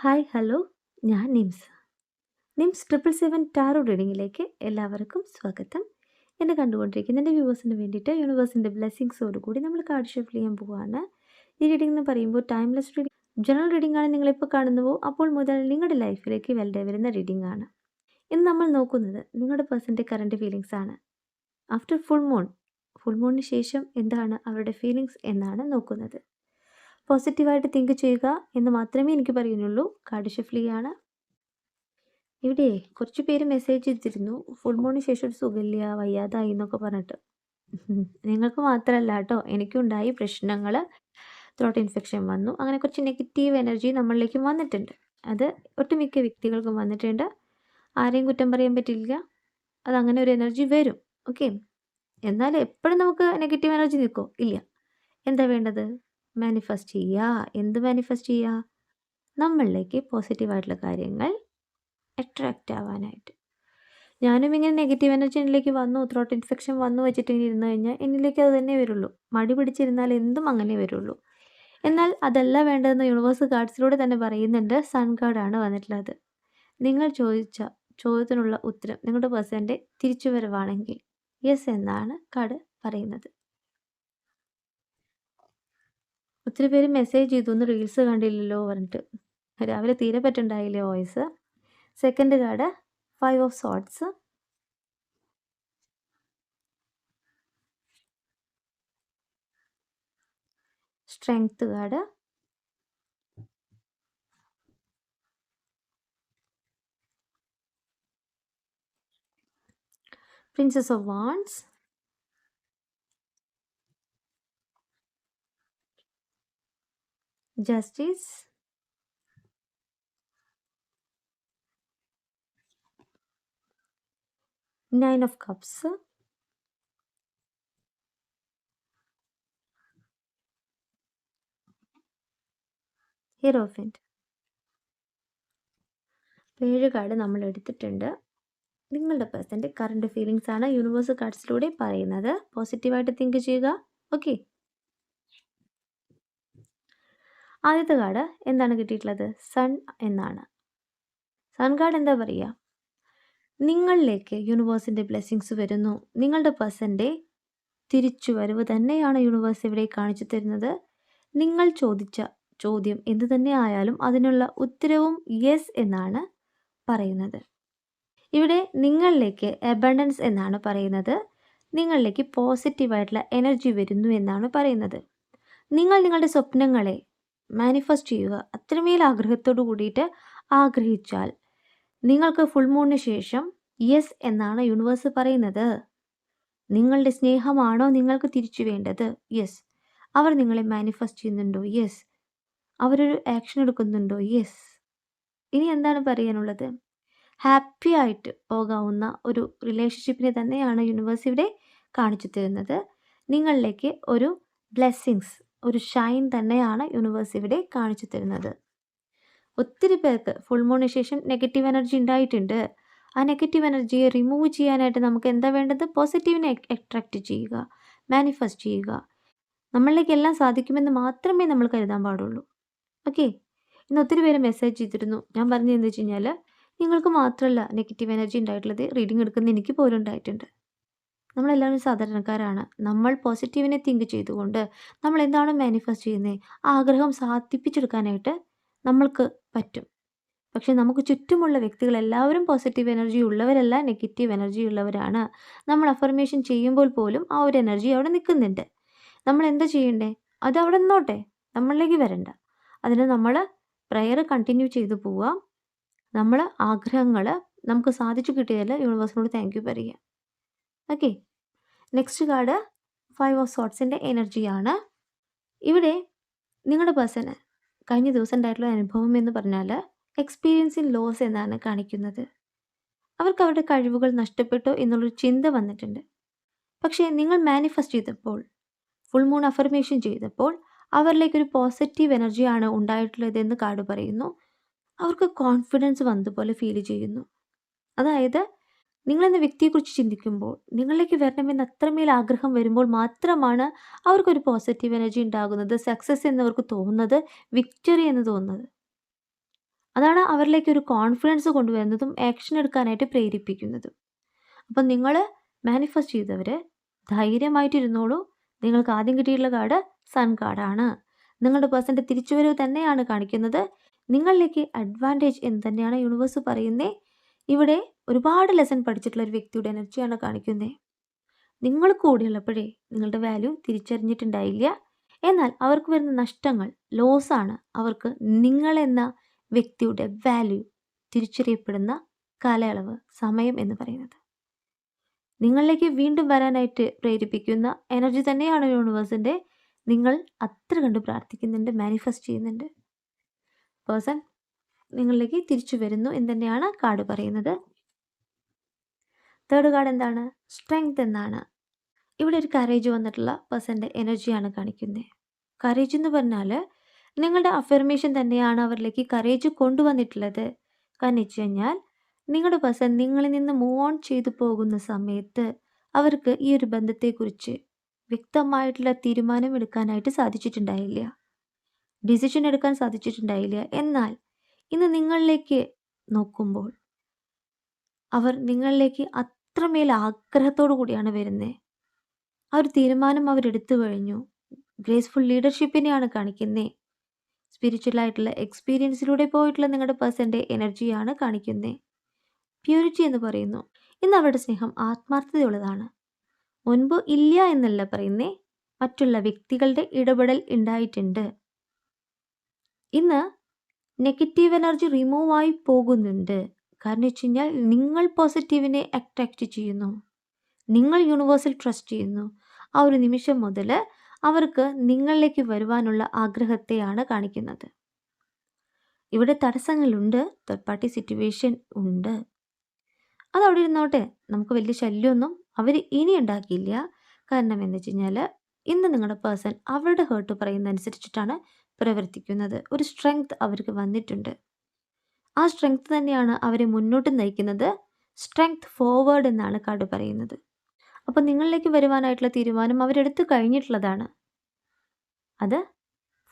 Hi hello. ഞാൻ Nims. Nims triple seven tarot റീഡിങ്ങിലേക്ക് എല്ലാവർക്കും സ്വാഗതം. എന്നെ കണ്ടുകൊണ്ടിരിക്കുന്ന എന്റെ വ്യൂവേഴ്സിന് വേണ്ടിയിട്ട് യൂണിവേഴ്സിന്റെ ബ്ലെസ്സിങ്സോട് കൂടി നമ്മൾ കാർഡ് ഷഫിൾ ചെയ്യാൻ പോവുകയാണ് ഈ റീഡിംഗ് എന്ന് പറയുമ്പോൾ ടൈംലെസ് റീഡിംഗ് ജനറൽ റീഡിംഗ് ആണ് നിങ്ങളിപ്പോൾ കാണുന്നുവോ അപ്പോൾ മുതൽ നിങ്ങളുടെ ലൈഫിലേക്ക് വെൽഡേ വരുന്ന റീഡിംഗ് ആണ്. ഇന്ന് നമ്മൾ നോക്കുന്നത് നിങ്ങളുടെ പേഴ്സന്റെ കറണ്ട് ഫീലിങ്സ് ആണ്. ആഫ്റ്റർ ഫുൾ മൂൺ ഫുൾ മൂണിന് ശേഷം എന്താണ് അവരുടെ ഫീലിങ്സ് എന്നാണ് നോക്കുന്നത്. പോസിറ്റീവായിട്ട് തിങ്ക് ചെയ്യുക എന്ന് മാത്രമേ എനിക്ക് പറയുന്നുള്ളൂ. ആണ്. ഇവിടെ കുറച്ച് പേര് മെസ്സേജ് ചെയ്തിരുന്നു ഫുൾ മോണിന് ശേഷം ഒരു സുഖമില്ല വയ്യാതായി എന്നൊക്കെ പറഞ്ഞിട്ട്. നിങ്ങൾക്ക് മാത്രമല്ല കേട്ടോ എനിക്കുണ്ടായി പ്രശ്നങ്ങൾ. ത്രോട്ട് ഇൻഫെക്ഷൻ വന്നു. അങ്ങനെ കുറച്ച് നെഗറ്റീവ് എനർജി നമ്മളിലേക്കും വന്നിട്ടുണ്ട്. അത് ഒട്ടുമിക്ക വ്യക്തികൾക്കും വന്നിട്ടുണ്ട്. ആരെയും കുറ്റം പറയാൻ പറ്റില്ല. അതങ്ങനെ ഒരു എനർജി വരും. ഓക്കെ എന്നാൽ എപ്പോഴും നമുക്ക് നെഗറ്റീവ് എനർജി നിൽക്കോ. ഇല്ല. എന്താ വേണ്ടത്? മാനിഫെസ്റ്റ് ചെയ്യുക. എന്ത് മാനിഫെസ്റ്റ് ചെയ്യുക? നമ്മളിലേക്ക് പോസിറ്റീവായിട്ടുള്ള കാര്യങ്ങൾ അട്രാക്റ്റ് ആവാനായിട്ട്. ഞാനും ഇങ്ങനെ നെഗറ്റീവ് എനർജിയിലേക്ക് വന്നു ത്രോട്ട് ഇൻഫെക്ഷൻ വന്നു വെച്ചിട്ട് ഇങ്ങനെ ഇരുന്ന് കഴിഞ്ഞാൽ എന്നിലേക്ക് അത് തന്നെ വരുള്ളൂ. മടി പിടിച്ചിരുന്നാൽ എന്തും അങ്ങനെ വരുള്ളൂ. എന്നാൽ അതല്ല വേണ്ടതെന്ന് യൂണിവേഴ്സ് കാർഡ്സിലൂടെ തന്നെ പറയുന്നുണ്ട്. സൺ കാർഡാണ് വന്നിട്ടുള്ളത്. നിങ്ങൾ ചോദിച്ച ചോദ്യത്തിനുള്ള ഉത്തരം നിങ്ങളുടെ പേഴ്സന്റെ തിരിച്ചുവരവാണെങ്കിൽ. യെസ് എന്നാണ് കാർഡ് പറയുന്നത്. ഒത്തിരി പേര് മെസ്സേജ് ചെയ്തു ഒന്ന് റീൽസ് കണ്ടില്ലല്ലോ പറഞ്ഞിട്ട്. രാവിലെ തീരെ പറ്റുണ്ടായില്ലേ voice second card five of swords strength card princess of wands justice nine of cups hierophant ഏഴ് കാർഡ് നമ്മൾ എടുത്തിട്ടുണ്ട്. നിങ്ങളുടെ പേഴ്സന്റെ കറണ്ട് ഫീലിങ്സ് ആണ് യൂണിവേഴ്സ് കാർഡ്സിലൂടെ പറയുന്നത്. പോസിറ്റീവായിട്ട് തിങ്ക് ചെയ്യുക. ഓക്കെ ആദ്യത്തെ കാർഡ് എന്താണ് കിട്ടിയിട്ടുള്ളത്? സൺ എന്നാണ്. സൺ കാർഡ് എന്താ പറയുക? നിങ്ങളിലേക്ക് യൂണിവേഴ്സിന്റെ ബ്ലെസ്സിങ്സ് വരുന്നു. നിങ്ങളുടെ പേഴ്സന്റെ തിരിച്ചു വരവ് തന്നെയാണ് യൂണിവേഴ്സ് ഇവിടെ കാണിച്ചു തരുന്നത്. നിങ്ങൾ ചോദിച്ച ചോദ്യം എന്തു തന്നെ ആയാലും അതിനുള്ള ഉത്തരവും യെസ് എന്നാണ് പറയുന്നത്. ഇവിടെ നിങ്ങളിലേക്ക് അബണ്ടൻസ് എന്നാണ് പറയുന്നത്. നിങ്ങളിലേക്ക് പോസിറ്റീവായിട്ടുള്ള എനർജി വരുന്നു എന്നാണ് പറയുന്നത്. നിങ്ങൾ നിങ്ങളുടെ സ്വപ്നങ്ങളെ മാനിഫെസ്റ്റ് ചെയ്യുക. അത്രമേൽ ആഗ്രഹത്തോടു കൂടിയിട്ട് ആഗ്രഹിച്ചാൽ നിങ്ങൾക്ക് ഫുൾ മൂണിന് ശേഷം യെസ് എന്നാണ് യൂണിവേഴ്സ് പറയുന്നത്. നിങ്ങളുടെ സ്നേഹമാണോ നിങ്ങൾക്ക് തിരിച്ചു വേണ്ടത്? യെസ് അവർ നിങ്ങളെ മാനിഫെസ്റ്റ് ചെയ്യുന്നുണ്ടോ? യെസ് അവരൊരു ആക്ഷൻ എടുക്കുന്നുണ്ടോ? യെസ് ഇനി എന്താണ് പറയാനുള്ളത്? ഹാപ്പി ആയിട്ട് പോകാവുന്ന ഒരു റിലേഷൻഷിപ്പിനെ തന്നെയാണ് യൂണിവേഴ്സ് ഇവിടെ കാണിച്ചു തരുന്നത്. നിങ്ങളിലേക്ക് ഒരു ബ്ലെസ്സിങ്സ് ഒരു ഷൈൻ തന്നെയാണ് യൂണിവേഴ്സ് ഇവിടെ കാണിച്ചു തരുന്നത്. ഒത്തിരി പേർക്ക് ഫുൾ മൂണിന് ശേഷം നെഗറ്റീവ് എനർജി ഉണ്ടായിട്ടുണ്ട്. ആ നെഗറ്റീവ് എനർജിയെ റിമൂവ് ചെയ്യാനായിട്ട് നമുക്ക് എന്താ വേണ്ടത്? പോസിറ്റീവിനെ അട്രാക്റ്റ് ചെയ്യുക മാനിഫെസ്റ്റ് ചെയ്യുക. നമ്മളിലേക്ക് എല്ലാം സാധിക്കുമെന്ന് മാത്രമേ നമ്മൾ കരുതാൻ പാടുള്ളൂ. ഓക്കെ ഇന്ന് ഒത്തിരി പേര് മെസ്സേജ് ചെയ്തിരുന്നു. ഞാൻ പറഞ്ഞത് എന്താ വെച്ച് കഴിഞ്ഞാൽ നിങ്ങൾക്ക് മാത്രമല്ല നെഗറ്റീവ് എനർജി ഉണ്ടായിട്ടുള്ളത് റീഡിംഗ് എടുക്കുന്ന എനിക്ക് പോലും ഉണ്ടായിട്ടുണ്ട്. നമ്മളെല്ലാവരും സാധാരണക്കാരാണ്. നമ്മൾ പോസിറ്റീവിനെ തിങ്ക് ചെയ്തുകൊണ്ട് നമ്മൾ എന്താണ് മാനിഫെസ്റ്റ് ചെയ്യുന്നത് ആഗ്രഹം സാധിപ്പിച്ചെടുക്കാനായിട്ട് നമ്മൾക്ക് പറ്റും. പക്ഷേ നമുക്ക് ചുറ്റുമുള്ള വ്യക്തികൾ എല്ലാവരും പോസിറ്റീവ് എനർജി ഉള്ളവരല്ല നെഗറ്റീവ് എനർജി ഉള്ളവരാണ്. നമ്മൾ അഫർമേഷൻ ചെയ്യുമ്പോൾ പോലും ആ ഒരു എനർജി അവിടെ നിൽക്കുന്നുണ്ട്. നമ്മൾ എന്താ ചെയ്യണ്ടേ? അത് അവിടെ നിന്നോട്ടെ. നമ്മളിലേക്ക് വരണ്ട. അതിന് നമ്മൾ പ്രയർ കണ്ടിന്യൂ ചെയ്തു പോവുക നമ്മൾ ആഗ്രഹങ്ങൾ നമുക്ക് സാധിച്ചു കിട്ടിയതിൽ യൂണിവേഴ്സിനോട് താങ്ക് യു പറയുക. Okay next card five of സോട്ട്സിന്റെ എനർജിയാണ് ഇവിടെ നിങ്ങളുടെ പേഴ്സണ് കഴിഞ്ഞ ദിവസം ഉണ്ടായിട്ടുള്ള അനുഭവം എന്ന് പറഞ്ഞാൽ എക്സ്പീരിയൻസ് ഇൻ ലോസ് എന്നാണ് കാണിക്കുന്നത്. അവർക്ക് അവരുടെ കഴിവുകൾ നഷ്ടപ്പെട്ടു എന്നുള്ളൊരു ചിന്ത വന്നിട്ടുണ്ട്. പക്ഷേ നിങ്ങൾ മാനിഫെസ്റ്റ് ചെയ്തപ്പോൾ ഫുൾ മൂൺ അഫർമേഷൻ ചെയ്തപ്പോൾ അവരിലേക്കൊരു പോസിറ്റീവ് എനർജിയാണ് ഉണ്ടായിട്ടുള്ളതെന്ന് കാർഡ് പറയുന്നു. അവർക്ക് കോൺഫിഡൻസ് വന്നതുപോലെ ഫീൽ ചെയ്യുന്നു. അതായത് നിങ്ങളെന്ന വ്യക്തിയെക്കുറിച്ച് ചിന്തിക്കുമ്പോൾ നിങ്ങളിലേക്ക് വരണമെന്ന് അത്രമേൽ ആഗ്രഹം വരുമ്പോൾ മാത്രമാണ് അവർക്കൊരു പോസിറ്റീവ് എനർജി ഉണ്ടാകുന്നത് സക്സസ് എന്നവർക്ക് തോന്നുന്നത് വിക്ടറി എന്ന് തോന്നുന്നത്. അതാണ് അവരിലേക്ക് ഒരു കോൺഫിഡൻസ് കൊണ്ടുവരുന്നതും ആക്ഷൻ എടുക്കാനായിട്ട് പ്രേരിപ്പിക്കുന്നതും. അപ്പം നിങ്ങൾ മാനിഫെസ്റ്റ് ചെയ്തവർ ധൈര്യമായിട്ടിരുന്നോളൂ. നിങ്ങൾക്ക് ആദ്യം കിട്ടിയിട്ടുള്ള കാർഡ് സൺ കാർഡാണ് നിങ്ങളുടെ പേഴ്സന്റെ തിരിച്ചുവരവ് തന്നെയാണ് കാണിക്കുന്നത്. നിങ്ങളിലേക്ക് അഡ്വാന്റേജ് എന്ന് തന്നെയാണ് യൂണിവേഴ്സ് പറയുന്നത് ഇവിടെ ഒരുപാട് ലെസൺ പഠിച്ചിട്ടുള്ള ഒരു വ്യക്തിയുടെ എനർജിയാണ് കാണിക്കുന്നത് നിങ്ങൾ കൂടിയുള്ളപ്പോഴേ നിങ്ങളുടെ വാല്യൂ തിരിച്ചറിഞ്ഞിട്ടുണ്ടായില്ല. എന്നാൽ അവർക്ക് വരുന്ന നഷ്ടങ്ങൾ ലോസാണ് അവർക്ക് നിങ്ങളെന്ന വ്യക്തിയുടെ വാല്യൂ തിരിച്ചറിയപ്പെടുന്ന കാലയളവ് സമയം എന്ന് പറയുന്നത്. നിങ്ങളിലേക്ക് വീണ്ടും വരാനായിട്ട് പ്രേരിപ്പിക്കുന്ന എനർജി തന്നെയാണ് യൂണിവേഴ്സിന്റെ നിങ്ങൾ അത്ര കണ്ട് പ്രാർത്ഥിക്കുന്നുണ്ട് മാനിഫെസ്റ്റ് ചെയ്യുന്നുണ്ട്. പേഴ്സൺ നിങ്ങളിലേക്ക് തിരിച്ചു വരുന്നു എന്ന് തന്നെയാണ് കാർഡ് പറയുന്നത്. തേർഡ് കാർഡ് എന്താണ്? സ്ട്രെങ്ത് എന്നാണ്. ഇവിടെ ഒരു കറേജ് വന്നിട്ടുള്ള പേഴ്സന്റെ എനർജിയാണ് കാണിക്കുന്നത്. കറേജ് എന്ന് പറഞ്ഞാൽ നിങ്ങളുടെ അഫർമേഷൻ തന്നെയാണ് അവരിലേക്ക് കറേജ് കൊണ്ടുവന്നിട്ടുള്ളത്. കാരണം വെച്ച് കഴിഞ്ഞാൽ നിങ്ങളുടെ പേഴ്സൺ നിങ്ങളിൽ നിന്ന് മൂവ് ഓൺ ചെയ്തു പോകുന്ന സമയത്ത് അവർക്ക് ഈ ഒരു ബന്ധത്തെക്കുറിച്ച് വ്യക്തമായിട്ടുള്ള തീരുമാനം എടുക്കാനായിട്ട് സാധിച്ചിട്ടുണ്ടായില്ല. ഡിസിഷൻ എടുക്കാൻ സാധിച്ചിട്ടുണ്ടായില്ല. എന്നാൽ ഇന്ന് നിങ്ങളിലേക്ക് നോക്കുമ്പോൾ അവർ നിങ്ങളിലേക്ക് അത്രമേൽ ആഗ്രഹത്തോടു കൂടിയാണ് വരുന്നത് ആ ഒരു തീരുമാനം അവരെടുത്തു കഴിഞ്ഞു. ഗ്രേസ്ഫുൾ ലീഡർഷിപ്പിനെയാണ് കാണിക്കുന്നത് സ്പിരിച്വൽ ആയിട്ടുള്ള എക്സ്പീരിയൻസിലൂടെ പോയിട്ടുള്ള നിങ്ങളുടെ പേഴ്സന്റെ എനർജിയാണ് കാണിക്കുന്നത് പ്യൂരിറ്റി എന്ന് പറയുന്നു. ഇന്ന് അവരുടെ സ്നേഹം ആത്മാർത്ഥതയുള്ളതാണ്. മുൻപ് ഇല്ല എന്നല്ല പറയുന്നേ. മറ്റുള്ള വ്യക്തികളുടെ ഇടപെടൽ ഉണ്ടായിട്ടുണ്ട്. ഇന്ന് നെഗറ്റീവ് എനർജി റിമൂവ് ആയി പോകുന്നുണ്ട്. കാരണം വെച്ച് കഴിഞ്ഞാൽ നിങ്ങൾ പോസിറ്റീവിനെ അട്രാക്റ്റ് ചെയ്യുന്നു. നിങ്ങൾ യൂണിവേഴ്സിൽ ട്രസ്റ്റ് ചെയ്യുന്നു. ആ ഒരു നിമിഷം മുതൽ അവർക്ക് നിങ്ങളിലേക്ക് വരുവാനുള്ള ആഗ്രഹത്തെയാണ് കാണിക്കുന്നത്. ഇവിടെ തടസ്സങ്ങളുണ്ട്. തേർഡ് പാർട്ടി സിറ്റുവേഷൻ ഉണ്ട്. അതവിടെ ഇരുന്നോട്ടെ. നമുക്ക് വലിയ ശല്യമൊന്നും അവർ ഇനി ഉണ്ടാക്കിയില്ല. കാരണം എന്ന് വെച്ച് കഴിഞ്ഞാൽ ഇന്ന് നിങ്ങളുടെ പേഴ്സൺ അവരുടെ ഹേർട്ട് പറയുന്നതനുസരിച്ചിട്ടാണ് പ്രവർത്തിക്കുന്നത്. ഒരു സ്ട്രെങ്ത് അവർക്ക് വന്നിട്ടുണ്ട്. ആ സ്ട്രെങ്ത് തന്നെയാണ് അവരെ മുന്നോട്ട് നയിക്കുന്നത്. സ്ട്രെങ്ത് ഫോർവേഡ് എന്നാണ് കാർഡ് പറയുന്നത്. അപ്പോൾ നിങ്ങളിലേക്ക് വരുവാനായിട്ടുള്ള തീരുമാനം അവരെടുത്തു കഴിഞ്ഞിട്ടുള്ളതാണ്. അത്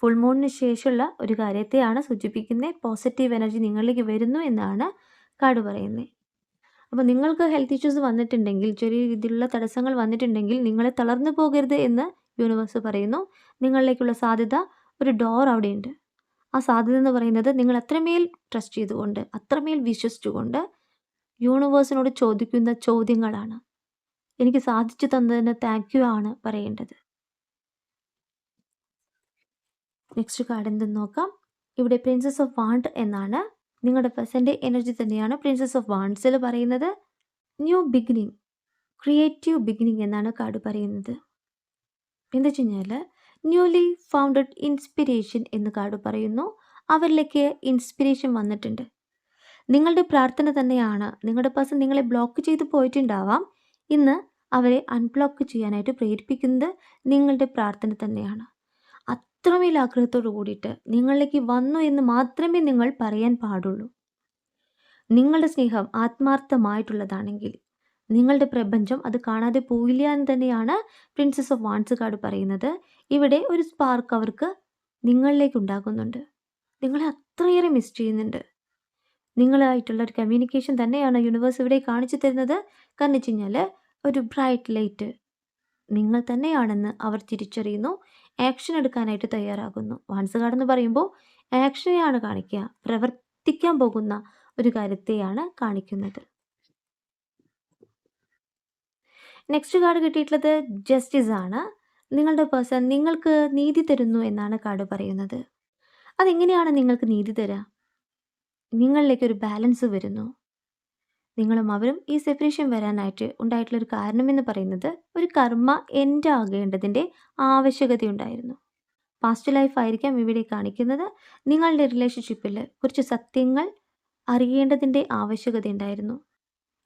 ഫുൾ മൂണിന് ശേഷമുള്ള ഒരു കാര്യത്തെയാണ് സൂചിപ്പിക്കുന്നത്. പോസിറ്റീവ് എനർജി നിങ്ങളിലേക്ക് വരുന്നു എന്നാണ് കാർഡ് പറയുന്നത്. അപ്പോൾ നിങ്ങൾക്ക് ഹെൽത്ത് ഇഷ്യൂസ് വന്നിട്ടുണ്ടെങ്കിൽ ചെറിയ രീതിയിലുള്ള തടസ്സങ്ങൾ വന്നിട്ടുണ്ടെങ്കിൽ നിങ്ങളെ തളർന്നു പോകരുത് എന്ന് യൂണിവേഴ്സ് പറയുന്നു. നിങ്ങളിലേക്കുള്ള സാധ്യത ഒരു ഡോർ അവിടെയുണ്ട്. ആ സാധ്യത എന്ന് പറയുന്നത് നിങ്ങൾ അത്രമേൽ ട്രസ്റ്റ് ചെയ്തുകൊണ്ട് അത്രമേൽ വിശ്വസിച്ചുകൊണ്ട് യൂണിവേഴ്സിനോട് ചോദിക്കുന്ന ചോദ്യങ്ങളാണ്. എനിക്ക് സാധിച്ചു തന്നതിന് താങ്ക് യു ആണ് പറയേണ്ടത്. നെക്സ്റ്റ് കാർഡ് എന്തെന്ന് നോക്കാം. ഇവിടെ പ്രിൻസസ് ഓഫ് വാണ്ട് എന്നാണ്. നിങ്ങളുടെ പ്രസന്റ് എനർജി തന്നെയാണ് പ്രിൻസസ് ഓഫ് വാണ്ട്സിൽ പറയുന്നത്. ന്യൂ ബിഗിനിങ് ക്രിയേറ്റീവ് ബിഗിനിങ് എന്നാണ് കാർഡ് പറയുന്നത്. എന്താ വെച്ച് കഴിഞ്ഞാൽ ന്യൂലി ഫൗണ്ടഡ് ഇൻസ്പിരേഷൻ എന്ന് കാർഡ് പറയുന്നു. അവരിലേക്ക് ഇൻസ്പിരേഷൻ വന്നിട്ടുണ്ട്. നിങ്ങളുടെ പ്രാർത്ഥന തന്നെയാണ്. നിങ്ങളുടെ പേഴ്സൺ നിങ്ങളെ ബ്ലോക്ക് ചെയ്ത് പോയിട്ടുണ്ടാവാം. ഇന്ന് അവരെ അൺബ്ലോക്ക് ചെയ്യാനായിട്ട് പ്രേരിപ്പിക്കുന്നത് നിങ്ങളുടെ പ്രാർത്ഥന തന്നെയാണ്. അത്രമേൽ ആഗ്രഹത്തോടു കൂടിയിട്ട് നിങ്ങളിലേക്ക് വന്നു എന്ന് മാത്രമേ നിങ്ങൾ പറയാൻ പാടുള്ളൂ. നിങ്ങളുടെ സ്നേഹം ആത്മാർത്ഥമായിട്ടുള്ളതാണെങ്കിൽ നിങ്ങളുടെ പ്രപഞ്ചം അത് കാണാതെ പോയില്ല എന്ന് തന്നെയാണ് പ്രിൻസസ് ഓഫ് വാൺസ് കാർഡ് പറയുന്നത്. ഇവിടെ ഒരു സ്പാർക്ക് അവർക്ക് നിങ്ങളിലേക്ക് ഉണ്ടാകുന്നുണ്ട്. നിങ്ങളെ അത്രയേറെ മിസ് ചെയ്യുന്നുണ്ട്. നിങ്ങളായിട്ടുള്ള ഒരു കമ്മ്യൂണിക്കേഷൻ തന്നെയാണ് യൂണിവേഴ്സ് ഇവിടെ കാണിച്ചു തരുന്നത്. കാരണം വെച്ച് കഴിഞ്ഞാൽ ഒരു ബ്രൈറ്റ് ലൈറ്റ് നിങ്ങൾ തന്നെയാണെന്ന് അവർ തിരിച്ചറിയുന്നു. ആക്ഷൻ എടുക്കാനായിട്ട് തയ്യാറാകുന്നു. വാൺസ് കാർഡ് എന്ന് പറയുമ്പോൾ ആക്ഷനെയാണ് കാണിക്കുക. പ്രവർത്തിക്കാൻ പോകുന്ന ഒരു കാര്യത്തെയാണ് കാണിക്കുന്നത്. നെക്സ്റ്റ് കാർഡ് കിട്ടിയിട്ടുള്ളത് ജസ്റ്റിസ് ആണ്. നിങ്ങളുടെ പേഴ്സൺ നിങ്ങൾക്ക് നീതി തരുന്നു എന്നാണ് കാർഡ് പറയുന്നത്. അതെങ്ങനെയാണ് നിങ്ങൾക്ക് നീതി തരാ? നിങ്ങളിലേക്ക് ഒരു ബാലൻസ് വരുന്നു. നിങ്ങളും അവരും ഈ സെപ്പറേഷൻ വരാനായിട്ട് ഉണ്ടായിട്ടുള്ള ഒരു കാരണമെന്ന് പറയുന്നത് ഒരു കർമ്മ എന്റെ ആകേണ്ടതിന്റെ ആവശ്യകതയുണ്ടായിരുന്നു. പാസ്റ്റ് ലൈഫ് ആയിരിക്കാം ഇവിടെ കാണിക്കുന്നത്. നിങ്ങളുടെ റിലേഷൻഷിപ്പിൽ കുറച്ച് സത്യങ്ങൾ അറിയേണ്ടതിന്റെ ആവശ്യകത ഉണ്ടായിരുന്നു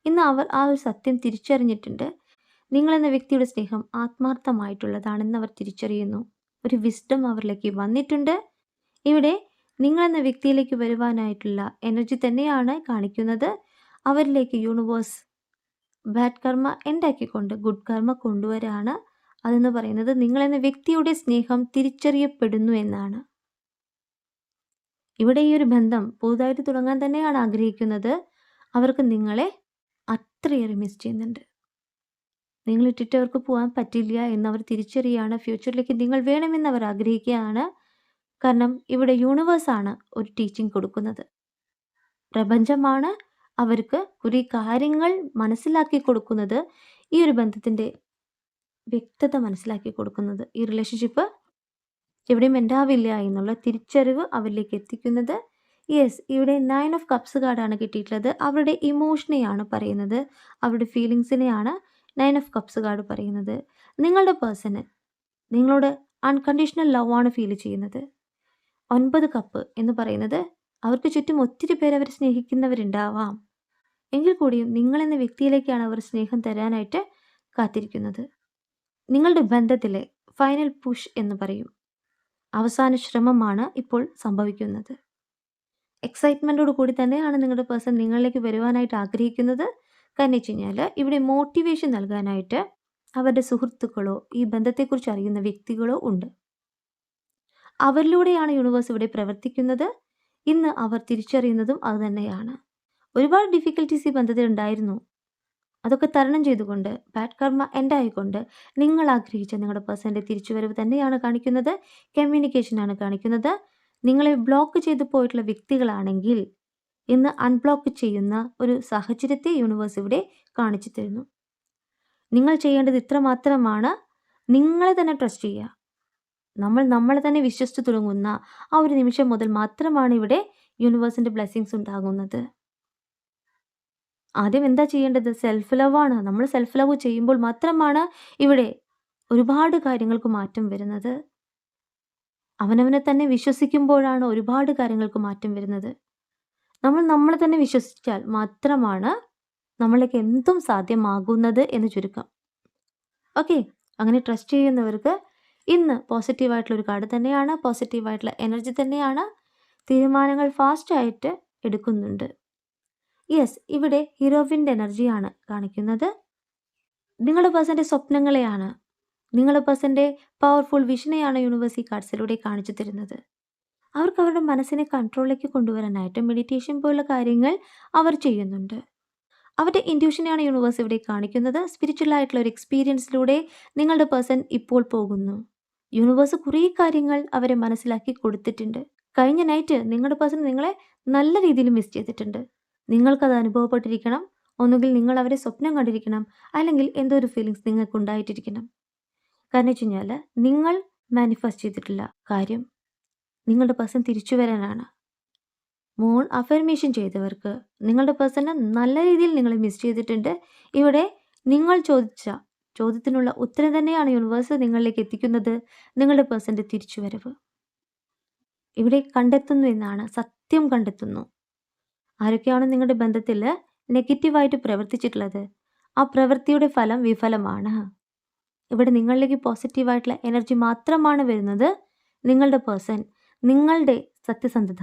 ഇന്ന് അവർ ആ ഒരു സത്യം തിരിച്ചറിഞ്ഞിട്ടുണ്ട്. നിങ്ങളെന്ന വ്യക്തിയുടെ സ്നേഹം ആത്മാർത്ഥമായിട്ടുള്ളതാണെന്ന് അവർ തിരിച്ചറിയുന്നു. ഒരു വിസ്ഡം അവരിലേക്ക് വന്നിട്ടുണ്ട്. ഇവിടെ നിങ്ങളെന്ന വ്യക്തിയിലേക്ക് വരുവാനായിട്ടുള്ള എനർജി തന്നെയാണ് കാണിക്കുന്നത്. അവരിലേക്ക് യൂണിവേഴ്സ് ബാഡ് കർമ്മ എൻഡാക്കിക്കൊണ്ട് ഗുഡ് കർമ്മ കൊണ്ടുവരാണ്. അതെന്ന് പറയുന്നത് നിങ്ങളെന്ന വ്യക്തിയുടെ സ്നേഹം തിരിച്ചറിയപ്പെടുന്നു എന്നാണ്. ഇവിടെ ഈ ഒരു ബന്ധം പുതുതായിട്ട് തുടങ്ങാൻ തന്നെയാണ് ആഗ്രഹിക്കുന്നത്. അവർക്ക് നിങ്ങളെ അത്രയേറെ മിസ് ചെയ്യുന്നുണ്ട്. നിങ്ങൾ ഇട്ടിട്ട് അവർക്ക് പോകാൻ പറ്റില്ല എന്ന് അവർ തിരിച്ചറിയാണ്. ഫ്യൂച്ചറിലേക്ക് നിങ്ങൾ വേണമെന്ന് അവർ ആഗ്രഹിക്കുകയാണ്. കാരണം ഇവിടെ യൂണിവേഴ്സാണ് ഒരു ടീച്ചിങ് കൊടുക്കുന്നത്. പ്രപഞ്ചമാണ് അവർക്ക് കുറേ കാര്യങ്ങൾ മനസ്സിലാക്കി കൊടുക്കുന്നത്. ഈ ഒരു ബന്ധത്തിന്റെ വ്യക്തത മനസ്സിലാക്കി കൊടുക്കുന്നത്. ഈ റിലേഷൻഷിപ്പ് എവിടെയും ഉണ്ടാവില്ല എന്നുള്ള തിരിച്ചറിവ് അവരിലേക്ക് എത്തിക്കുന്നത്. യെസ് ഇവിടെ നയൻ ഓഫ് കപ്സ് കാർഡാണ് കിട്ടിയിട്ടുള്ളത്. അവരുടെ ഇമോഷനെയാണ് പറയുന്നത്. അവരുടെ ഫീലിങ്സിനെയാണ് നയൻ ഓഫ് കപ്സ് കാർഡ് പറയുന്നത് നിങ്ങളുടെ പേഴ്സണ് നിങ്ങളോട് അൺകണ്ടീഷണൽ ലവ് ആണ് ഫീൽ ചെയ്യുന്നത്. ഒൻപത് കപ്പ് എന്ന് പറയുന്നത് അവർക്ക് ചുറ്റും ഒത്തിരി പേര് അവർ സ്നേഹിക്കുന്നവരുണ്ടാവാം. എങ്കിൽ കൂടിയും നിങ്ങളെന്ന വ്യക്തിയിലേക്കാണ് അവർ സ്നേഹം തരാനായിട്ട് കാത്തിരിക്കുന്നത്. നിങ്ങളുടെ ബന്ധത്തിലെ ഫൈനൽ പുഷ് എന്ന് പറയും. അവസാന ശ്രമമാണ് ഇപ്പോൾ സംഭവിക്കുന്നത്. എക്സൈറ്റ്മെന്റോട് കൂടി തന്നെയാണ് നിങ്ങളുടെ പേഴ്സൺ നിങ്ങളിലേക്ക് വരുവാനായിട്ട് ആഗ്രഹിക്കുന്നത്. കാരണം വെച്ച് കഴിഞ്ഞാൽ ഇവിടെ മോട്ടിവേഷൻ നൽകാനായിട്ട് അവരുടെ സുഹൃത്തുക്കളോ ഈ ബന്ധത്തെക്കുറിച്ച് അറിയുന്ന വ്യക്തികളോ ഉണ്ട്. അവരിലൂടെയാണ് യൂണിവേഴ്സ് ഇവിടെ പ്രവർത്തിക്കുന്നത്. ഇന്ന് അവർ തിരിച്ചറിയുന്നതും അതുതന്നെയാണ് ഒരുപാട് ഡിഫിക്കൽട്ടീസ് ഈ ബന്ധത്തിൽ ഉണ്ടായിരുന്നു. അതൊക്കെ തരണം ചെയ്തുകൊണ്ട് ബാഡ് കർമ്മ എൻഡ് ആയിക്കൊണ്ട് നിങ്ങൾ ആഗ്രഹിച്ച നിങ്ങളുടെ പേഴ്സന്റെ തിരിച്ചുവരവ് തന്നെയാണ് കാണിക്കുന്നത്. കമ്മ്യൂണിക്കേഷനാണ് കാണിക്കുന്നത്. നിങ്ങളെ ബ്ലോക്ക് ചെയ്തു പോയിട്ടുള്ള വ്യക്തികളാണെങ്കിൽ ഇന്ന് അൺബ്ലോക്ക് ചെയ്യുന്ന ഒരു സാഹചര്യത്തെ യൂണിവേഴ്സ് ഇവിടെ കാണിച്ചു തരുന്നു. നിങ്ങൾ ചെയ്യേണ്ടത് ഇത്ര മാത്രമാണ് നിങ്ങളെ തന്നെ ട്രസ്റ്റ് ചെയ്യുക. നമ്മൾ നമ്മളെ തന്നെ വിശ്വസിച്ച് തുടങ്ങുന്ന ആ ഒരു നിമിഷം മുതൽ മാത്രമാണ് ഇവിടെ യൂണിവേഴ്സിന്റെ ബ്ലെസ്സിങ്സ് ഉണ്ടാകുന്നത്. ആദ്യം എന്താ ചെയ്യേണ്ടത്? സെൽഫ് ലവ് ആണ്. നമ്മൾ സെൽഫ് ലവ് ചെയ്യുമ്പോൾ മാത്രമാണ് ഇവിടെ ഒരുപാട് കാര്യങ്ങൾക്ക് മാറ്റം വരുന്നത്. അവനവനെ തന്നെ വിശ്വസിക്കുമ്പോഴാണ് ഒരുപാട് കാര്യങ്ങൾക്ക് മാറ്റം വരുന്നത്. നമ്മൾ നമ്മളെ തന്നെ വിശ്വസിച്ചാൽ മാത്രമാണ് നമ്മൾക്ക് എന്തും സാധ്യമാകുന്നത് എന്ന് ചുരുക്കം. ഓക്കെ അങ്ങനെ ട്രസ്റ്റ് ചെയ്യുന്നവർക്ക് ഇന്ന് പോസിറ്റീവായിട്ടുള്ള ഒരു കാർഡ് തന്നെയാണ് പോസിറ്റീവായിട്ടുള്ള എനർജി തന്നെയാണ് തീരുമാനങ്ങൾ ഫാസ്റ്റായിട്ട് എടുക്കുന്നുണ്ട്. യെസ് ഇവിടെ ഹീറോവിന്റെ എനർജിയാണ് കാണിക്കുന്നത്. നിങ്ങളുടെ പേഴ്സന്റെ സ്വപ്നങ്ങളെയാണ് നിങ്ങളുടെ പേഴ്സന്റെ പവർഫുൾ വിഷനെയാണ് യൂണിവേഴ്സ് ഈ കാർഡ്സിലൂടെ കാണിച്ചു തരുന്നത്. അവർക്ക് അവരുടെ മനസ്സിനെ കൺട്രോളിലേക്ക് കൊണ്ടുവരാനായിട്ട് മെഡിറ്റേഷൻ പോലുള്ള കാര്യങ്ങൾ അവർ ചെയ്യുന്നുണ്ട്. അവരുടെ ഇൻഡ്യൂഷനെയാണ് യൂണിവേഴ്സ് ഇവിടെ കാണിക്കുന്നത്. സ്പിരിച്വൽ ആയിട്ടുള്ള ഒരു എക്സ്പീരിയൻസിലൂടെ നിങ്ങളുടെ പേഴ്സൺ ഇപ്പോൾ പോകുന്നു. യൂണിവേഴ്സ് കുറേ കാര്യങ്ങൾ അവരെ മനസ്സിലാക്കി കൊടുത്തിട്ടുണ്ട്. കഴിഞ്ഞ നൈറ്റ് നിങ്ങളുടെ പേഴ്സൺ നിങ്ങളെ നല്ല രീതിയിൽ മിസ് ചെയ്തിട്ടുണ്ട്. നിങ്ങൾക്കത് അനുഭവപ്പെട്ടിരിക്കണം. ഒന്നുകിൽ നിങ്ങൾ അവരെ സ്വപ്നം കണ്ടിരിക്കണം. അല്ലെങ്കിൽ എന്തോ ഒരു ഫീലിങ്സ് നിങ്ങൾക്ക് ഉണ്ടായിട്ടിരിക്കണം കാരണം വെച്ച് കഴിഞ്ഞാൽ നിങ്ങൾ മാനിഫെസ്റ്റ് ചെയ്തിട്ടില്ല കാര്യം. നിങ്ങളുടെ പേഴ്സൺ തിരിച്ചു വരാനാണ്. മോൾ അഫർമേഷൻ ചെയ്തവർക്ക് നിങ്ങളുടെ പേഴ്സണെ നല്ല രീതിയിൽ നിങ്ങൾ മിസ് ചെയ്തിട്ടുണ്ട്. ഇവിടെ നിങ്ങൾ ചോദിച്ച ചോദ്യത്തിനുള്ള ഉത്തരം തന്നെയാണ് യൂണിവേഴ്സ് നിങ്ങളിലേക്ക് എത്തിക്കുന്നത്. നിങ്ങളുടെ പേഴ്സന്റെ തിരിച്ചുവരവ്. ഇവിടെ കണ്ടെത്തുന്നു എന്നാണ് സത്യം കണ്ടെത്തുന്നു. ആരൊക്കെയാണ് നിങ്ങളുടെ ബന്ധത്തിൽ നെഗറ്റീവായിട്ട് പ്രവർത്തിച്ചിട്ടുള്ളത്? ആ പ്രവൃത്തിയുടെ ഫലം വിഫലമാണ്. ഇവിടെ നിങ്ങളിലേക്ക് പോസിറ്റീവായിട്ടുള്ള എനർജി മാത്രമാണ് വരുന്നത്. നിങ്ങളുടെ പേഴ്സൺ നിങ്ങളുടെ സത്യസന്ധത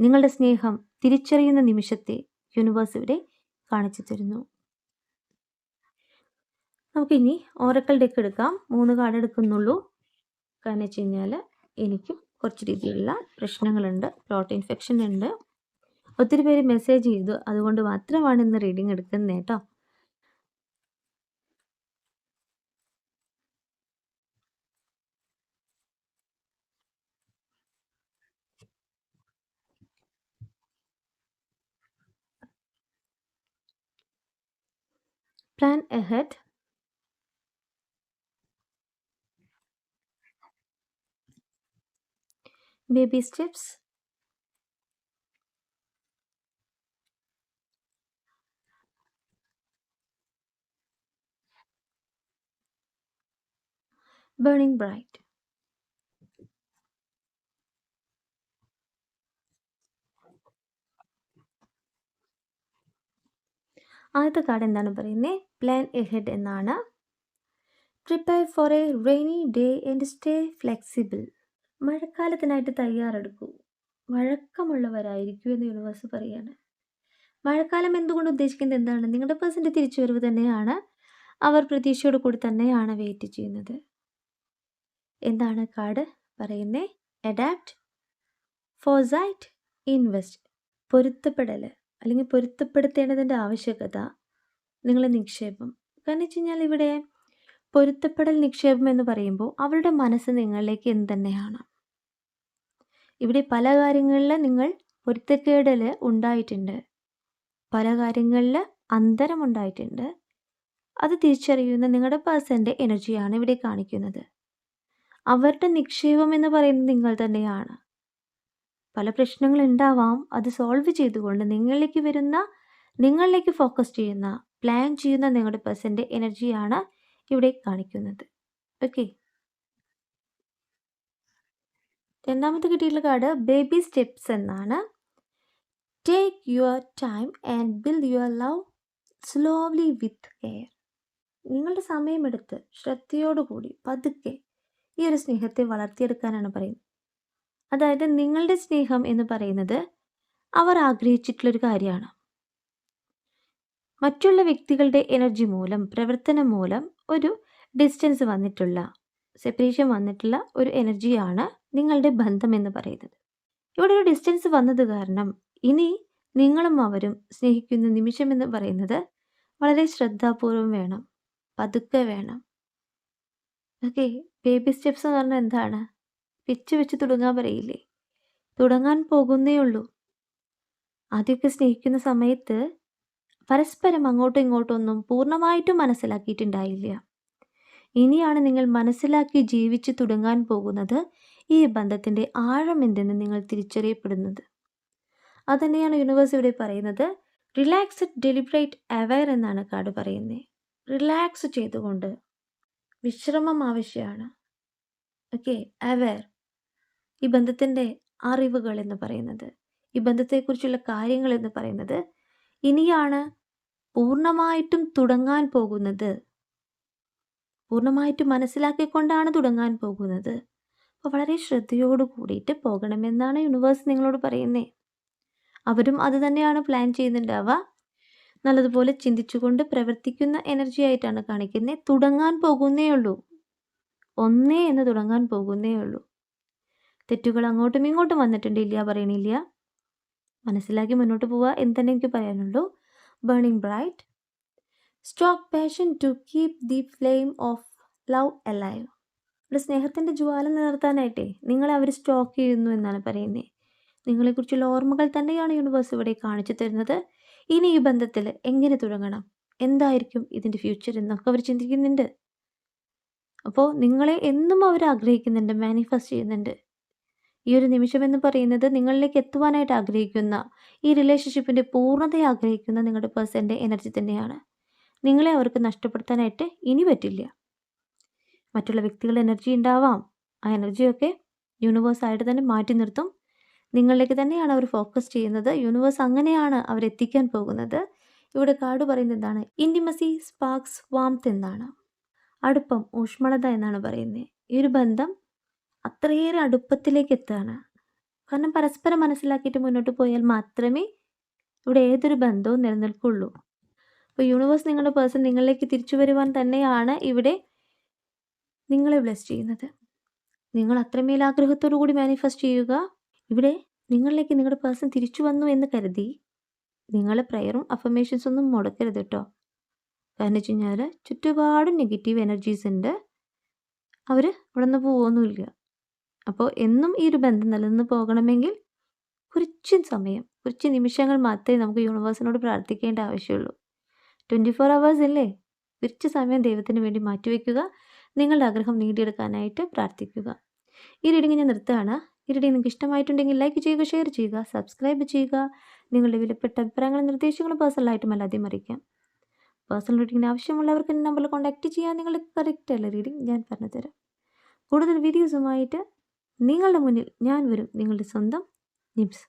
നിങ്ങളുടെ സ്നേഹം തിരിച്ചറിയുന്ന നിമിഷത്തെ യൂണിവേഴ്സ് ഇവിടെ കാണിച്ചു തരുന്നു. നമുക്കിനി ഓറക്കൽ ഡെക്ക് എടുക്കാം. മൂന്ന് കാർഡ് എടുക്കുന്നുള്ളൂ. കാരണം വെച്ച് കഴിഞ്ഞാൽ എനിക്കും കുറച്ച് രീതിയിലുള്ള പ്രശ്നങ്ങളുണ്ട്. പ്ലോട്ട് ഇൻഫെക്ഷൻ ഉണ്ട്. ഒത്തിരി പേര് മെസ്സേജ് ചെയ്തു. അതുകൊണ്ട് മാത്രമാണ് ഇന്ന് റീഡിങ് എടുക്കുന്നത് കേട്ടോ. Plan ahead baby steps burning bright ആദ്യത്തെ കാർഡ് എന്താണ് പറയുന്നത് പ്ലാൻ എഹെഡ് എന്നാണ്. Prepare for a rainy day and stay flexible മഴക്കാലത്തിനായിട്ട് തയ്യാറെടുക്കൂ. വഴക്കമുള്ളവരായിരിക്കൂ എന്ന് യൂണിവേഴ്സ് പറയാണ്. മഴക്കാലം എന്തുകൊണ്ട് ഉദ്ദേശിക്കുന്നത് എന്താണ്? നിങ്ങളുടെ പേഴ്സന്റെ തിരിച്ചുവരവ് തന്നെയാണ്. അവർ പ്രതീക്ഷയോട് കൂടി തന്നെയാണ് വെയിറ്റ് ചെയ്യുന്നത്. എന്താണ് കാർഡ് പറയുന്നത് അഡാപ്റ്റ് ഫോസൈറ്റ് ഇൻവെസ്റ്റ് പൊരുത്തപ്പെടൽ അല്ലെങ്കിൽ പൊരുത്തപ്പെടുത്തേണ്ടതിന്റെ ആവശ്യകത നിങ്ങളെ നിക്ഷേപം. കാരണം വെച്ച് കഴിഞ്ഞാൽ ഇവിടെ പൊരുത്തപ്പെടൽ നിക്ഷേപം എന്ന് പറയുമ്പോൾ അവരുടെ മനസ്സ് നിങ്ങളിലേക്ക് എന്ത് തന്നെയാണ് ഇവിടെ പല കാര്യങ്ങളിൽ നിങ്ങൾ പൊരുത്തക്കേടൽ ഉണ്ടായിട്ടുണ്ട്. പല കാര്യങ്ങളിൽ അന്തരം ഉണ്ടായിട്ടുണ്ട്. അത് തിരിച്ചറിയുന്ന നിങ്ങളുടെ പേഴ്സന്റെ എനർജിയാണ് ഇവിടെ കാണിക്കുന്നത്. അവരുടെ നിക്ഷേപം എന്ന് പറയുന്നത് നിങ്ങൾ തന്നെയാണ്. പല പ്രശ്നങ്ങളുണ്ടാവാം അത് സോൾവ് ചെയ്തുകൊണ്ട് നിങ്ങളിലേക്ക് വരുന്ന നിങ്ങളിലേക്ക് ഫോക്കസ് ചെയ്യുന്ന പ്ലാൻ ചെയ്യുന്ന നിങ്ങളുടെ പേഴ്സന്റെ എനർജിയാണ് ഇവിടെ കാണിക്കുന്നത്. ഓക്കെ രണ്ടാമത്തെ കിട്ടിയിട്ടുള്ള കാർഡ് ബേബി സ്റ്റെപ്സ് എന്നാണ്. Take your time and build your love slowly with care നിങ്ങളുടെ സമയമെടുത്ത് ശ്രദ്ധയോടുകൂടി പതുക്കെ ഈ ഒരു സ്നേഹത്തെ വളർത്തിയെടുക്കാനാണ് പറയുന്നത്. അതായത് നിങ്ങളുടെ സ്നേഹം എന്ന് പറയുന്നത് അവർ ആഗ്രഹിച്ചിട്ടുള്ളൊരു കാര്യമാണ്. മറ്റുള്ള വ്യക്തികളുടെ എനർജി മൂലം പ്രവർത്തനം മൂലം ഒരു ഡിസ്റ്റൻസ് വന്നിട്ടുള്ള സെപ്പറേഷൻ വന്നിട്ടുള്ള ഒരു എനർജിയാണ് നിങ്ങളുടെ ബന്ധം എന്ന് പറയുന്നത്. ഇവിടെ ഒരു ഡിസ്റ്റൻസ് വന്നത് കാരണം ഇനി നിങ്ങളും അവരും സ്നേഹിക്കുന്ന നിമിഷം എന്ന് പറയുന്നത് വളരെ ശ്രദ്ധാപൂർവം വേണം പതുക്കെ വേണം. ഓക്കെ ബേബി സ്റ്റെപ്സ് എന്ന് പറഞ്ഞാൽ എന്താണ്? പിച്ച് വെച്ച് തുടങ്ങാൻ പറയില്ലേ? തുടങ്ങാൻ പോകുന്നേ ഉള്ളൂ. ആദ്യമൊക്കെ സ്നേഹിക്കുന്ന സമയത്ത് പരസ്പരം അങ്ങോട്ടും ഇങ്ങോട്ടും ഒന്നും പൂർണമായിട്ടും മനസ്സിലാക്കിയിട്ടുണ്ടായില്ല. ഇനിയാണ് നിങ്ങൾ മനസ്സിലാക്കി ജീവിച്ചു തുടങ്ങാൻ പോകുന്നത് ഈ ബന്ധത്തിന്റെ ആഴം എന്തെന്ന് നിങ്ങൾ തിരിച്ചറിയപ്പെടുന്നത്. അതുതന്നെയാണ് യൂണിവേഴ്സ് ഇവിടെ പറയുന്നത്. റിലാക്സ്ഡ് ഡെലിബറേറ്റ് അവയർ എന്നാണ് കാർഡ് പറയുന്നത്. റിലാക്സ് ചെയ്തുകൊണ്ട് വിശ്രമം ആവശ്യമാണ്. ഓക്കെ അവയർ ഈ ബന്ധത്തിന്റെ അറിവുകൾ എന്ന് പറയുന്നത്. ഈ ബന്ധത്തെക്കുറിച്ചുള്ള കാര്യങ്ങൾ എന്ന് പറയുന്നത് ഇനിയാണ് പൂർണമായിട്ടും തുടങ്ങാൻ പോകുന്നത്. പൂർണമായിട്ടും മനസ്സിലാക്കിക്കൊണ്ടാണ് തുടങ്ങാൻ പോകുന്നത്. അപ്പോൾ വളരെ ശ്രദ്ധയോട് കൂടിയിട്ട് പോകണമെന്നാണ് യൂണിവേഴ്സ് നിങ്ങളോട് പറയുന്നത് അവരും അത് തന്നെയാണ് പ്ലാൻ ചെയ്യുന്നുണ്ടാവുക. നല്ലതുപോലെ ചിന്തിച്ചുകൊണ്ട് പ്രവർത്തിക്കുന്ന എനർജി ആയിട്ടാണ് കാണിക്കുന്നത് തുടങ്ങാൻ പോകുന്നേ ഉള്ളൂ. ഒന്നേ എന്ന് തുടങ്ങാൻ പോകുന്നേ ഉള്ളൂ. തെറ്റുകൾ അങ്ങോട്ടും ഇങ്ങോട്ടും വന്നിട്ടുണ്ട് ഇല്ല പറയണില്ല മനസ്സിലാക്കി മുന്നോട്ട് പോവുക എന്ന് തന്നെ എനിക്ക് പറയാനുള്ളൂ. Burning bright stoke passion to keep the flame of love alive ഇവിടെ സ്നേഹത്തിന്റെ ജ്വാല നിലനിർത്താനായിട്ടേ നിങ്ങളെ അവർ സ്റ്റോക്ക് ചെയ്യുന്നു എന്നാണ് പറയുന്നത് നിങ്ങളെക്കുറിച്ചുള്ള ഓർമ്മകൾ തന്നെയാണ് യൂണിവേഴ്സ് ഇവിടെ കാണിച്ചു തരുന്നത്. ഇനി ഈ ബന്ധത്തിൽ എങ്ങനെ തുടങ്ങണം? എന്തായിരിക്കും ഇതിന്റെ ഫ്യൂച്ചർ എന്നൊക്കെ അവർ ചിന്തിക്കുന്നുണ്ട്. അപ്പോൾ നിങ്ങളെ എന്നും അവർ ആഗ്രഹിക്കുന്നുണ്ട് മാനിഫെസ്റ്റ് ചെയ്യുന്നുണ്ട്. ഈ ഒരു നിമിഷം എന്ന് പറയുന്നത് നിങ്ങളിലേക്ക് എത്തുവാനായിട്ട് ആഗ്രഹിക്കുന്ന ഈ റിലേഷൻഷിപ്പിന്റെ പൂർണതയെ ആഗ്രഹിക്കുന്ന നിങ്ങളുടെ പേഴ്സന്റെ എനർജി തന്നെയാണ്. നിങ്ങളെ അവർക്ക് നഷ്ടപ്പെടുത്താനായിട്ട് ഇനി പറ്റില്ല. മറ്റുള്ള വ്യക്തികളുടെ എനർജി ഉണ്ടാവാം. ആ എനർജിയൊക്കെ യൂണിവേഴ്സായിട്ട് തന്നെ മാറ്റി നിർത്തും. നിങ്ങളിലേക്ക് തന്നെയാണ് അവർ ഫോക്കസ് ചെയ്യുന്നത്. യൂണിവേഴ്സ് അങ്ങനെയാണ് അവരെത്തിക്കാൻ പോകുന്നത്. ഇവിടെ കാർഡ് പറയുന്നത് എന്താണ്? ഇന്റിമസി സ്പാർക്സ് വാംത്ത് എന്നാണ്. അടുപ്പം ഊഷ്മളത എന്നാണ് പറയുന്നത്. ഈ ഒരു ബന്ധം അത്രയേറെ അടുപ്പത്തിലേക്ക് എത്തുകയാണ് കാരണം പരസ്പരം മനസ്സിലാക്കിയിട്ട് മുന്നോട്ട് പോയാൽ മാത്രമേ ഇവിടെ ഏതൊരു ബന്ധവും നിലനിൽക്കുള്ളൂ. അപ്പോൾ യൂണിവേഴ്സ് നിങ്ങളുടെ പേഴ്സൺ നിങ്ങളിലേക്ക് തിരിച്ചു വരുവാൻ തന്നെയാണ് ഇവിടെ നിങ്ങളെ ബ്ലെസ് ചെയ്യുന്നത്. നിങ്ങൾ അത്രമേൽ ആഗ്രഹത്തോടു കൂടി മാനിഫെസ്റ്റ് ചെയ്യുക. ഇവിടെ നിങ്ങളിലേക്ക് നിങ്ങളുടെ പേഴ്സൺ തിരിച്ചു വന്നു എന്ന് കരുതി നിങ്ങളെ പ്രയറും അഫർമേഷൻസ് ഒന്നും മുടക്കരുത് കേട്ടോ. കാരണം വെച്ച് കഴിഞ്ഞാൽ ചുറ്റുപാടും നെഗറ്റീവ് എനർജീസ് ഉണ്ട്. അവർ ഇവിടെ നിന്ന് അപ്പോൾ എന്നും ഈ ഒരു ബന്ധം നിലനിന്ന് പോകണമെങ്കിൽ കുറച്ച് സമയം കുറച്ച് നിമിഷങ്ങൾ മാത്രമേ നമുക്ക് യൂണിവേഴ്സിനോട് പ്രാർത്ഥിക്കേണ്ട ആവശ്യമുള്ളൂ. ട്വന്റി ഫോർ അവേഴ്സ് അല്ലേ കുറച്ച് സമയം ദൈവത്തിന് വേണ്ടി മാറ്റിവെക്കുക നിങ്ങളുടെ ആഗ്രഹം നേടിയെടുക്കാനായിട്ട് പ്രാർത്ഥിക്കുക. ഈ റീഡിംഗ് ഞാൻ നിർത്തുകയാണ്. ഈ റീഡിംഗ് നിങ്ങൾക്ക് ഇഷ്ടമായിട്ടുണ്ടെങ്കിൽ ലൈക്ക് ചെയ്യുക ഷെയർ ചെയ്യുക സബ്സ്ക്രൈബ് ചെയ്യുക. നിങ്ങളുടെ വിലപ്പെട്ട അഭിപ്രായങ്ങളും നിർദ്ദേശങ്ങളും പേഴ്സണലായിട്ടും അല്ലാതെയും അറിയിക്കാം. പേഴ്സണൽ റീഡിങ്ങിന് ആവശ്യമുള്ളവർക്ക് എന്റെ നമ്പറിൽ കോൺടാക്റ്റ് ചെയ്യാൻ നിങ്ങൾ കറക്റ്റ് അല്ല റീഡിംഗ് ഞാൻ പറഞ്ഞുതരാം. കൂടുതൽ വീഡിയോസുമായിട്ട് നിങ്ങളുടെ മുന്നിൽ ഞാൻ വരും നിങ്ങളുടെ സ്വന്തം നിംസ്